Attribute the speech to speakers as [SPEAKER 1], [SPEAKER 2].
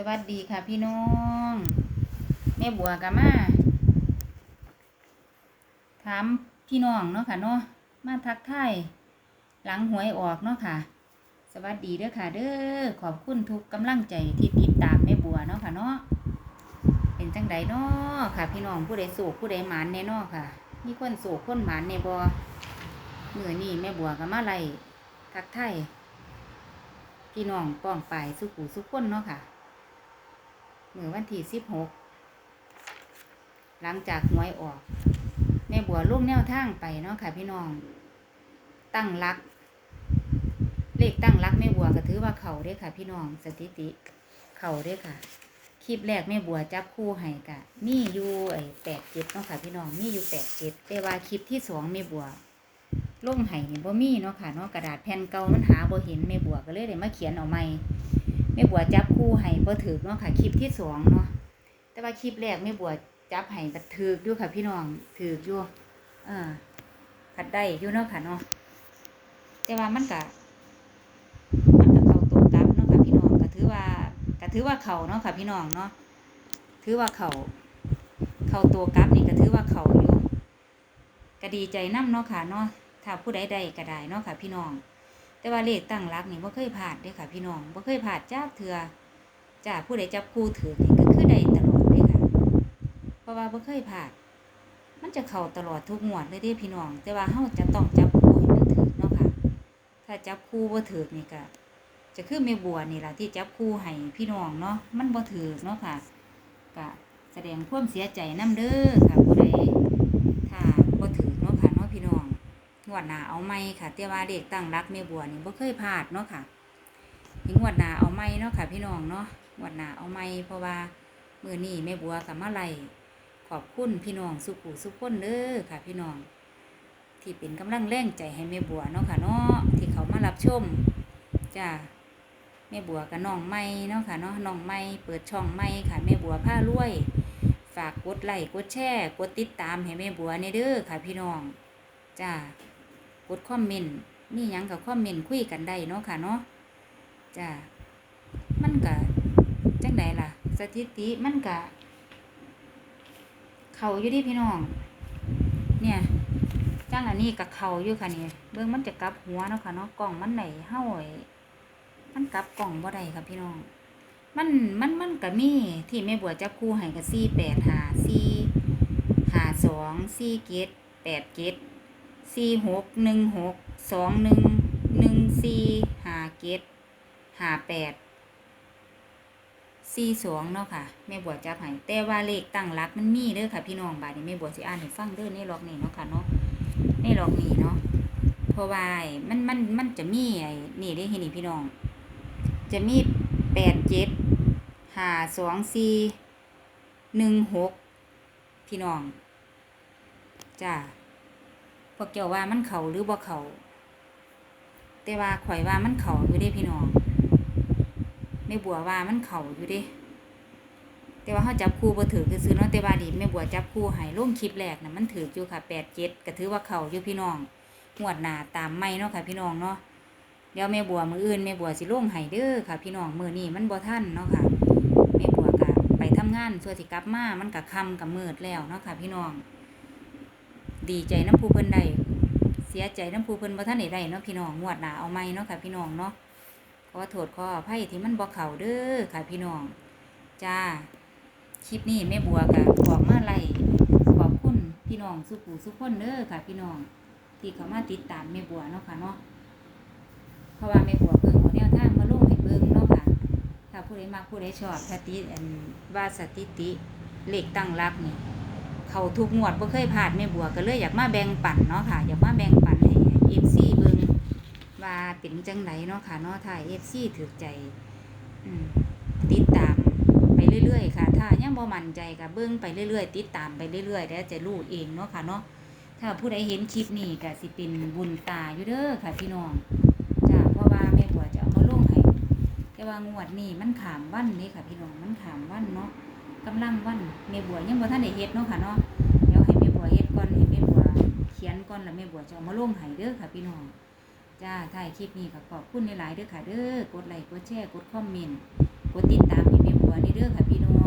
[SPEAKER 1] สวัสดีค่ะพี่น้องแม่บัวกับมาถามพี่น้องเนาะค่ะเนาะมาทักทายหลังหวยออกเนาะค่ะ สวัสดีเด้อค่ะ เด้อขอบคุณทุกกำลังใจที่ติดตามแม่บัวเนาะค่ะเนาะเป็นจังใดเนาะค่ะ พี่น้องผู้ใดสูกผู้ใดหมานแน่นาะค่ะมีคนสูกคนหมานในบ่มือนี่แม่บัวกับมาไล่ทักทายพี่น้องป้องปายสุขุสุขคนเนาะค่ะ มื่อวันที่สิบหกหลังจากหวยออกแม่บัวลุ่มแนวทางไปเนาะค่ะพี่น้อง ตั้งรัก เลขตั้งรักแม่บัวก็ถือว่าเขาเด้ค่ะ พี่น้องสถิติเขาเด้ค่ะคลิปแรกแม่บัวจับคู่ให้กะมีอยู่ไอ้แปดเจ็ดเนาะค่ะพี่น้องมีอยู่แปดเจ็ดแต่ว่าคลิปที่สองแม่บัวลงไห้นี่บ่มีเนาะค่ะเนาะกระดาษแผ่นเก่ามันหาบ่เห็นแม่บัวก็เลยได้มาเขียนเอาใหม่ ม่บัวจับคู่ให้บ่ถือเนาะค่ะคลิปที่สองเนาะแต่ว่าคลิปแรกแม่บัวจับให้ก็ถืออยู่ค่ะพี่น้องถืออยู่เออขัดได้อยู่เนาะค่ะเนาะแต่ว่ามันก็มันก็เข้าตรงกับเนาะค่ะพี่น้องก็ถือว่าก็ถือว่าเขาเนาะค่ะพี่น้องเนาะถือว่าเขาเข้าตัวกับนี่ก็ถือว่าเขาอยู่ก็ดีใจนํเนาะค่ะเนาะถ้าผู้ใดได้ก็ได้เนาะค่ะพี่น้อง แต่ว่าเลขตั้งรักนี่บ่เคยผ่านเด้ค่ะ พี่น้องบ่เคยผ่านจ้าเถื่อจ้าผู้ใดจับคู่ถือนี่ก็คือได้ตลอดเด้ค่ะ เพราะว่าบ่เคยผ่านมันจะเข้าตลอดทุกงวดเลยเด้พี่น้อง แต่ว่าเฮาจะต้องจับคู่ให้มันถือเนาะค่ะ ถ้าจับคู่บ่ถือนี่ก็จะคือแม่บัวนี่ล่ะที่จับคู่ให้พี่น้องเนาะมันบ่ถือเนาะค่ะก็แสดงความเสียใจนํเด้อค่ะผู้ใดถ้าบ่ถือเนาะค่ะเนาะพี่น้อง ง วดหนาเอาไม่ค่ะแต่ว่าเด็กตั้งรักแม่บัวนี่บ่เคยพลาดเนาะค่ะถึงงวดหนาเอาไม่เนาะค่ะ พี่น้องเนาะงวดหนาเอาไม่เพราะว่ามือนี้แม่บัวกับมาไลขอบคุณพี่น้องสุขุสุขคนเด้อค่ะ พี่น้อง ที่เป็นกำลังแรงใจให้แม่บัวเนาะค่ะเนาะที่เขามารับชมจ้าแม่บัวกับน้องไม่เนาะค่ะเนาะน้องไม่เปิดช่องไม่ค่ะแม่บัวผ้ารวย ฝากกดไลค์กดแชร์กดติดตามให้แม่บัวในเด้อค่ะ พี่น้องจ้า กดคอมเมนต์มีหยังกับคอมเมนต์คุยกันได้เนาะค่ะเนาะจ้ามันกะจังไดล่ะ สถิติมันกะเขาอยู่ที่พี่น้อง เนี่ยจังอันนี้กับเขาอยู่ค่ะนี่เบิ่งมันจะกลับหัวเนาะค่ะเนาะกล่องมันไหนเห้าไอ้มันกลับกล่องบ่ได้ค่ะพี่น้อง มันมันมันก็มีที่แม่บัวจับคู่ให้กับสี่แปดหาสี่หาสองสี่เกตแปดเกต สี่หกหนึ่งหกสองหนึ่งหนึ่งสี่ห้าเกตห้าแปดสี่สองเนาะค่ะแม่บัวจับให้แต่ว่าเลขตั้งรักมันมีเด้อค่ะ พี่น้องบาดนี้แม่บัวสิอ่านให้ฟังเด้อในล็อกนี้เนาะค่ะเนาะในล็อกนี้เนาะเพราะว่ามันมันมันจะมีไอ้นี่ได้เห็นนี่พี่น้อง จะมีแปดเจ็ดห้าสองสี่หนึ่งหกพี่น้องจ้า พวกเจ้าว่ามันเขาหรือบ่เขาแต่ว่าข่อยว่ามันเขาอยู่เด้พี่น้องแม่บัวว่ามันเขาอยู่เด้ แต่ว่าเขาจับคู่บ่ถือคือซื้อเนาะแต่ว่าดิแม่บัวจับคู่ให้ลงคลิปแรกน่ะมันถืออยู่ค่ะแปดเจ็ดก็ถือว่าเขาอยู่พี่น้องงวดหนาตามไม่เนาะค่ะ พี่น้องเนาะเดี๋ยวแม่บัวมืออื่นแม่บัวสิลงให้เด้อค่ะ พี่น้องมือนี้มันบ่ทันเนาะค่ะแม่บัวก็ไปทำงานส่วนสิกลับมามันก็ค่ำก็มืดแล้วเนาะค่ะ พี่น้อง ดีใจน้ำผู้เพิ่นได้เสียใจน้ำผู้เพิ่นบ่ทันได้ได้เนาะพี่น้องงวดหน้าเอาใหม่เนาะค่ะ พี่น้องเนาะขอโทษขออภัยที่มันบ่เข้าเด้อค่ะพี่น้องจ้าคลิปนี้แม่บัวก็ขอมาไล่ขอบคุณพี่น้องสุขูสุขคนเด้อค่ะ พี่น้องที่เขามาติดตามแม่บัวเนาะค่ะเนาะเพราะว่าแม่บัวเพิ่งเอาแนวทางมาลงให้เบิ่งเนาะค่ะถ้าผู้ใดมักผู้ใดชอบถ้าติอันว่าสถิติเลขตั้งรักนี่ เขาทุกงวดบ่เคยพลาดแม่บัวก็เลยอยากมาแบ่งปันเนาะค่ะ อยากมาแบ่งปันให้ FC เบิ่งว่าเป็นจังไดเนาะค่ะเนาะถ้า FC ถือใจอติดตามไปเรื่อยๆค่ะ ถ้ายังบ่มั่นใจก็เบิ่งไปเรื่อยๆ ติดตามไปเรื่อยๆแล้วจะรู้เองเนาะค่ะเนาะถ้าผู้ใดเห็นคลิปนี้ก็สิเป็นบุญตาอยู่เด้อค่ะพี่น้องจ้าเพราะว่าแม่บัวจะเอามาลงให้แต่ว่างวดนี้มันขามวันนี่ค่ะพี่น้องมันขามวันเนาะ กำลังวันแม่บัวยังบ่ท่านได้เฮ็ดเนาะค่ะเนาะเดี๋ยวให้แม่บัวเฮ็ดก่อนให้แม่บัวเขียนก่อนแล้วแม่บัวจะเอามาลงให้เด้อค่ะพี่น้องจ้าถ่ายคลิปนี้ก็ขอบคุณหลายๆเด้อค่ะเด้อกดไลค์กดแชร์กดคอมเมนต์กดติดตามให้แม่บัวบัวนี่เด้อค่ะพี่น้อง